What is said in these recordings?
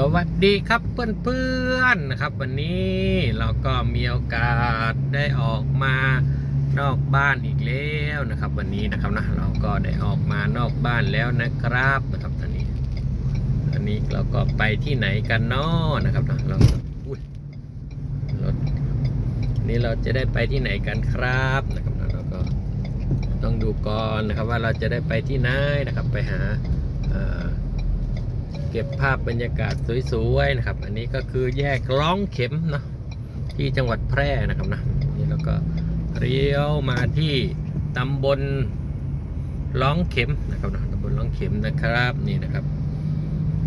สวัสดีครับเพื่อนๆนะครับ วันนี้เราก็มีโอกาสได้ออกมานอกบ้านอีกแล้วนะครับ วันนี้นะครับนะเราก็ได้ออกมานอกบ้านแล้วนะครับนะครับตอนนี้ตอนนี้เราก็ไปที่ไหนกันนาะนะครับนะเราอุ้ยรถนี่เราจะได้ไปที่ไหนกันครับนะครับนะเราก็ต้องดูก่อนนะครับว่าเราจะได้ไปที่ไหนนะครับไปหา เก็บภาพบรรยากาศสวยๆนะครับ อันนี้ก็คือแยกร้องเข็มเนาะที่จังหวัดแพร่นะครับนะนี่เราก็เลี้ยวมาที่ตำบลร้องเข็มนะครับนะตำบลร้องเข็มนะครับนี่นะครับ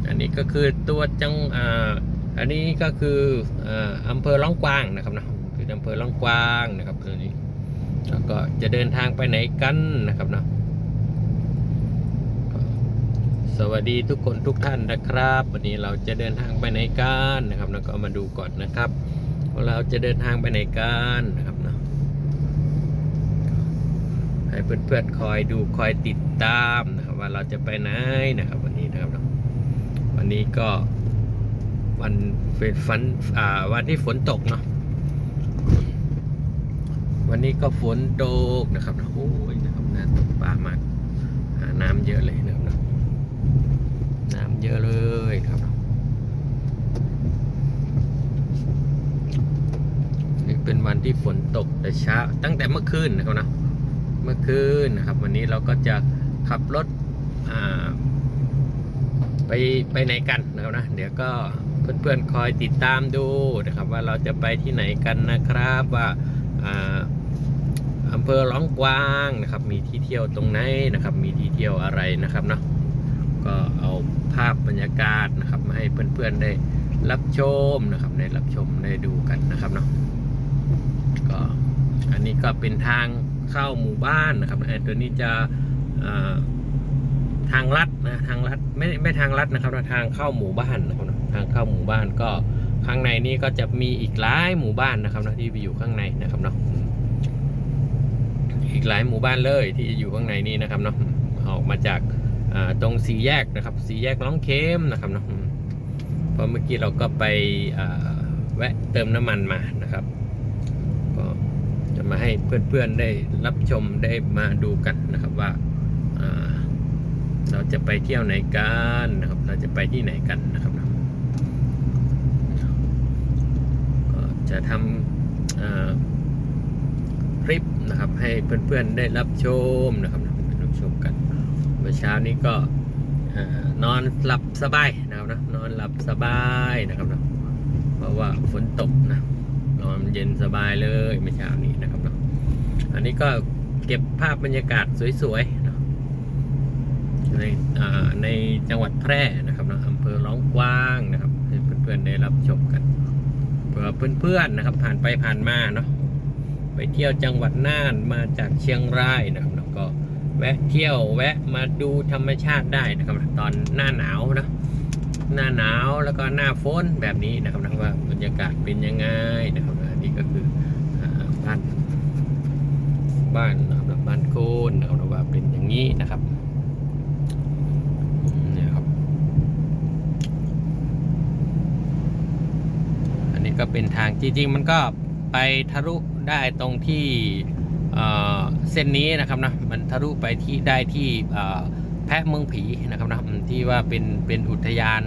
อันนี้ก็คือตัวจังอ่าอันนี้ก็คืออ่าอำเภอร้องกวางนะครับนะคืออำเภอร้องกวางนะครับตัวนี้แล้วก็จะเดินทางไปไหนกันนะครับนะ สวัสดีทุกคนทุกท่านนะครับ วันนี้เราจะเดินทางไปไหนกันนะครับ แล้วก็มาดูก่อนนะครับว่าเราจะเดินทางไปไหนกันนะครับเนาะให้เพื่อนๆคอยดูคอยติดตามนะครับ ว่าเราจะไปไหนนะครับ วันนี้นะครับเนาะวันนี้ก็วันเป็นฟันอ่าวันที่ฝนตกเนาะวันนี้ก็ฝนตกนะครับโอ้ยนะครับน่าตกปลามากหาน้ำเยอะเลยนะครับ น้ำเยอะเลยครับนี่เป็นวันที่ฝนตกแต่เช้า ตั้งแต่เมื่อคืนนะครับนะเมื่อคืนนะครับ วันนี้เราก็จะขับรถไปไปไหนกันนะครับนะเดี๋ยวก็เพื่อนๆคอยติดตามดูนะครับ ว่าเราจะไปที่ไหนกันนะครับว่าอ่าอำเภอร้องกวางนะครับ มีที่เที่ยวตรงไหนนะครับ มีที่เที่ยวอะไรนะครับเนาะ ก็เอาภาพบรรยากาศนะครับ มาให้เพื่อนๆได้รับชมนะครับได้รับชมได้ดูกันนะครับเนาะก็อันนี้ก็เป็นทางเข้าหมู่บ้านนะครับไอ้ตัวนี้จะทางลัดนะทางลัดไม่ไม่ทางลัดนะครับนะทางเข้าหมู่บ้านนะครับนะทางเข้าหมู่บ้านก็ข้างในนี้ก็จะมีอีกหลายหมู่บ้านนะครับนะที่อยู่ข้างในนะครับเนาะอีกหลายหมู่บ้านเลยที่อยู่ข้างในนี้นะครับเนาะออกมาจาก ตรงสี่แยกนะครับสี่แยกน้องเข้มนะครับเนาะเพราะเมื่อกี้เราก็ไปแวะเติมน้ำมันมานะครับ ก็จะมาให้เพื่อนๆได้รับชมได้มาดูกันนะครับว่าาเราจะไปเที่ยวไหนกันนะครับ เราจะไปที่ไหนกันนะครับนะก็จะทำคลิปนะครับให้เพื่อนๆได้รับชมนะครับรับชมกัน เมื่อเช้านี้ก็นอนหลับสบายนะครับนะนอนหลับสบายนะครับนะเพราะว่าฝนตกนะนอนเย็นสบายเลยเมื่อเช้านี้นะครับนะอันนี้ก็เก็บภาพบรรยากาศสวยๆนะในในจังหวัดแพร่นะครับนะอำเภอร้องกว้างนะครับให้เพื่อนๆได้รับชมกันเผื่อเพื่อนๆนะครับ ผ่านไปผ่านมาเนาะไปเที่ยวจังหวัดน่านมาจากเชียงรายนะครับ แวะเที่ยวแวะมาดูธรรมชาติได้นะครับตอนหน้าหนาวนะหน้าหนาวแล้วก็หน้าฝนแบบนี้นะครับนะว่าบรรยากาศเป็นยังไงนะครับอันนี่ก็คือบ้านบ้านนะครับบ้านโคนนะครับว่าเป็นอย่างนี้นะครับเนี่ยครับ อันนี้ก็เป็นทางจริงๆ มันก็ไปทะลุได้ตรงที่ เส้นนี้นะครับนะมันทะลุไปที่ได้ที่แพะเมืองผีนะครับนะที่ว่าเป็นเป็นอุทยาน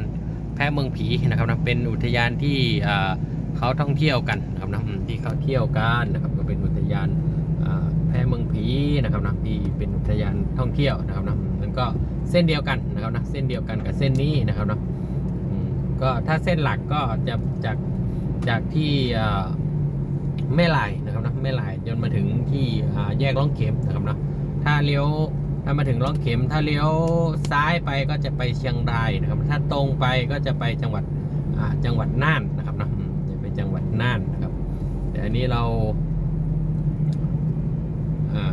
แพะเมืองผีนะครับนะเป็นอุทยานที่เขาท่องเที่ยวกันนะครับนะที่เขาเที่ยวกันนะครับก็เป็นอุทยานแพะเมืองผีนะครับนะที่เป็นอุทยานท่องเที่ยวนะครับนะมันก็เส้นเดียวกันนะครับนะเส้นเดียวกันกับเส้นนี้นะครับนะก็ถ้าเส้นหลักก็จะจากจากที่ แม่ลายนะครับนะแม่ลายจนมาถึงที่แยกล่องเข็มนะครับนะถ้าเลี้ยวถ้ามาถึงล่องเข็ม ถ้าเลี้ยวซ้ายไปก็จะไปเชียงรายนะครับ ถ้าตรงไปก็จะไปจังหวัดจังหวัดน่านนะครับนะจะไปจังหวัดน่านนะครับ แต่อันนี้เรา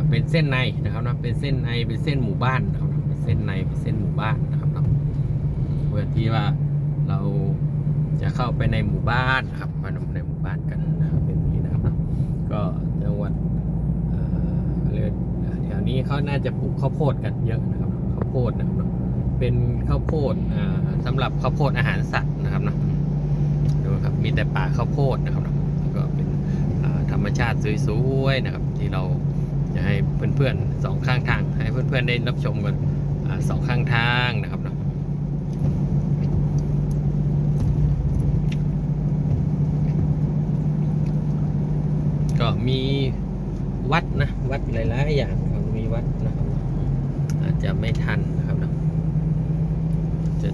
เป็นเส้นในนะครับนะเป็นเส้นในเป็นเส้นหมู่บ้านนะครับนะเป็นเส้นในเป็นเส้นหมู่บ้านนะครับนะเพื่อที่ว่าเราจะเข้าไปในหมู่บ้านนะครับมาในหมู่บ้านกัน ก็จังหวัดเอ่อเรือแถวนี้เขาน่าจะปลูกข้าวโพดกันเยอะนะครับข้าวโพดนะครับเป็นข้าวโพดอ่าสำหรับข้าวโพดอาหารสัตว์นะครับเนอะมีแต่ป่าข้าวโพดนะครับแล้วก็เป็นธรรมชาติสวยๆนะครับ ที่เราจะให้เพื่อนๆสองข้างทาง ให้เพื่อนๆได้รับชมกันสองข้างทางนะครับเนาะ ก็ มีวัดนะ วัดหลายๆอย่างครับมีวัดนะครับ อาจจะไม่ทันนะครับเนาะจะ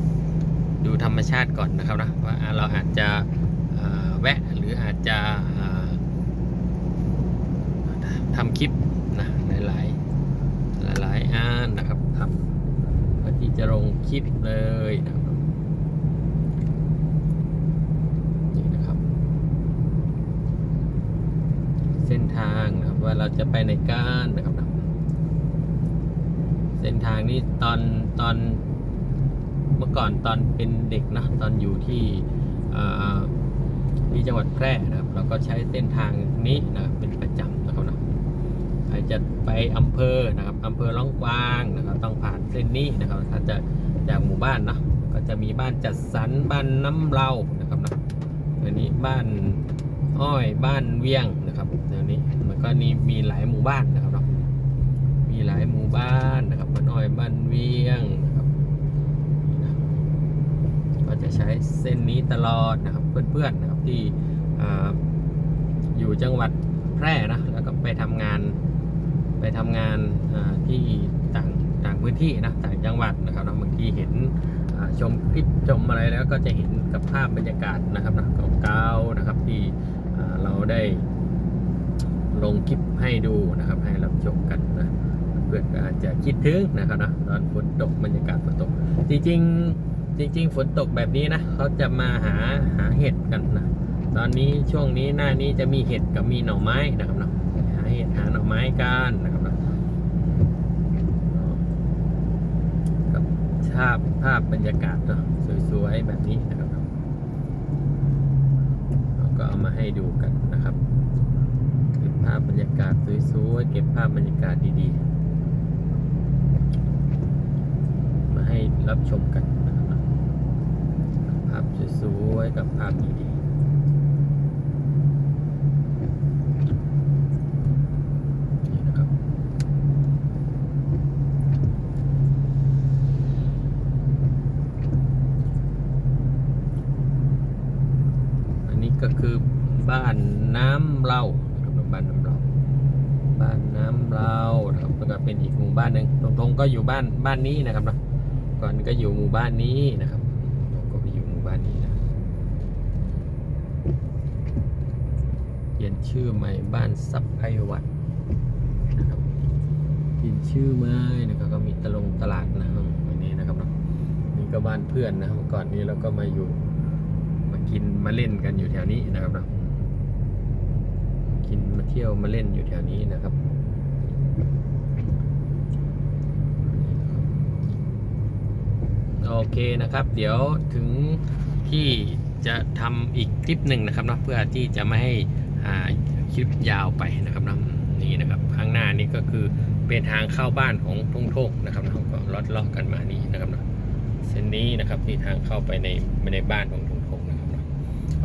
ดูธรรมชาติก่อนนะครับนะว่าเราอาจจะแวะหรืออาจจะทำคลิปนะหลายๆหลายๆอันนะครับทำเพื่อที่จะลงคลิปเลยนะครับนี่นะครับ เส้น ทางนะครับว่าเราจะไปในก้านนะครับ เส้นทางนี้ตอนตอนเมื่อก่อนตอนเป็นเด็กนะตอนอยู่ที่ที่จังหวัดแพร่นะครับ เราก็ใช้เส้นทางนี้นะครับเป็นประจำนะครับนะใครจะไปอำเภอนะครับอำเภอล่องกวางนะครับ ต้องผ่านเส้นนี้นะครับ ถ้าจะจากหมู่บ้านเนาะก็จะมีบ้านจัดสรรบ้านน้ำเรานะครับนะอันนี้บ้านอ้อยบ้านเวียง ดี๋ยวนี้มันก็มีมีหลายหมู่บ้านนะครับเนาะมีหลายหมู่บ้านนะครับบ้านอ้อยบ้านเวียงนะครับก็จะใช้เส้นนี้ตลอดนะครับเพื่อนๆนะครับที่ออยู่จังหวัดแพร่นะแล้วก็ไปทำงานไปทำงานที่ต่างต่างพื้นที่นะต่างจังหวัดนะครับนะบางทีเห็นชมคลิปชมอะไรแล้วก็จะเห็นกับภาพบรรยากาศนะครับนะเก่าๆนะครับที่เราได้ ลงคลิปให้ดูนะครับ ให้รับชมกันนะเพื่อนอาจจะคิดถึงนะครับนะตอนฝนตกบรรยากาศฝนตก จริงๆจริง ๆ ฝนตกแบบนี้นะเขาจะมาหาหาเห็ดกันนะตอนนี้ช่วงนี้หน้านี้จะมีเห็ดกับมีหน่อไม้นะครับนะหาเห็ดหาหน่อไม้กันนะครับนะกับภาพภาพบรรยากาศเนาะสวยๆแบบนี้นะครับเราก็เอามาให้ดูกันนะครับ ภาพบรรยากาศสวยๆเก็บภาพบรรยากาศดีๆ มาให้รับชมกันนะครับภาพสวยๆกับภาพดีๆนี่นะครับอันนี้ก็คือบ้านน้ำเรา นะครับบ้านน้ำเราบ้านน้ำเรานะครับแล้วก็เป็นอีกหมู่บ้านหนึ่งตรงๆก็อยู่บ้านบ้านนี้นะครับนะก่อนก็อยู่หมู่บ้านนี้นะครับตรงก็ไปอยู่หมู่บ้านนี้นะเปลี่ยนชื่อใหม่บ้านซับไพวัดนะครับเปลี่ยนชื่อใหม่นะครับก็มีตลงตลาดนะครับอันนี้นะครับเนาะนี่ก็บ้านเพื่อนนะครับก่อนนี้เราก็มาอยู่มากินมาเล่นกันอยู่แถวนี้นะครับนะกินมา เที่ยวมาเล่นอยู่แถวนี้นะครับ โอเคนะครับ เดี๋ยวถึงที่จะทำอีกคลิปหนึ่งนะครับเนาะเพื่อที่จะไม่ให้คลิปยาวไปนะครับนะนี่นะครับ ข้างหน้านี้ก็คือเป็นทางเข้าบ้านของทงทงนะครับนะก็ลอดเลาะกันมานี่นะครับเนะเส้นนี้นะครับที่ทางเข้าไปในในบ้านของทง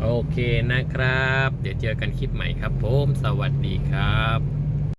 โอเคนะครับ เดี๋ยวเจอกันคลิปใหม่ครับผม สวัสดีครับ